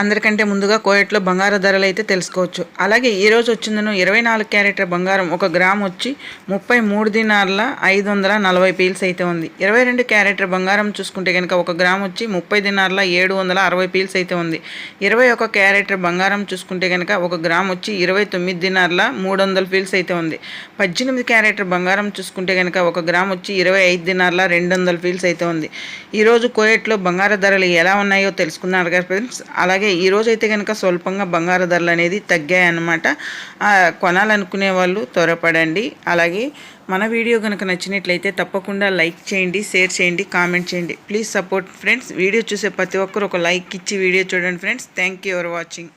అందరికంటే ముందుగా కోయట్లో బంగారు ధరలు అయితే తెలుసుకోవచ్చు. అలాగే ఈరోజు వచ్చిందను ఇరవై నాలుగు క్యారెట్ల బంగారం. ఒక గ్రామ్ వచ్చి ముప్పై మూడు దినార్ల ఐదు వందల నలభై పీల్స్ అయితే ఉంది. ఇరవై రెండు క్యారెట్ల బంగారం చూసుకుంటే కనుక ఒక గ్రామ్ వచ్చి ముప్పై దినార్ల ఏడు వందల అరవై పీల్స్ అయితే ఉంది. ఇరవై ఒక క్యారెట్ల బంగారం చూసుకుంటే కనుక ఒక గ్రామ్ వచ్చి ఇరవై తొమ్మిది దినార్ల మూడు వందల పీల్స్ అయితే ఉంది. పద్దెనిమిది క్యారెట్ల బంగారం చూసుకుంటే కనుక ఒక గ్రామ్ వచ్చి ఇరవై ఐదు దినార్ల రెండు వందల పీల్స్ అయితే ఉంది. ఈరోజు కోయట్లో బంగారు ధరలు ఎలా ఉన్నాయో తెలుసుకున్నారు కదా ఫ్రెండ్స్ అలాగే ఈరోజైతే అయితే కనుక స్వల్పంగా బంగారు ధరలు అనేది తగ్గాయన్నమాట. కొనాలనుకునే వాళ్ళు త్వరపడండి. అలాగే మన వీడియో కనుక నచ్చినట్లయితే తప్పకుండా లైక్ చేయండి షేర్ చేయండి కామెంట్ చేయండి. Please support friends. వీడియో చూసే ప్రతి ఒక్కరు ఒక లైక్ ఇచ్చి వీడియో చూడండి friends. Thank you for watching.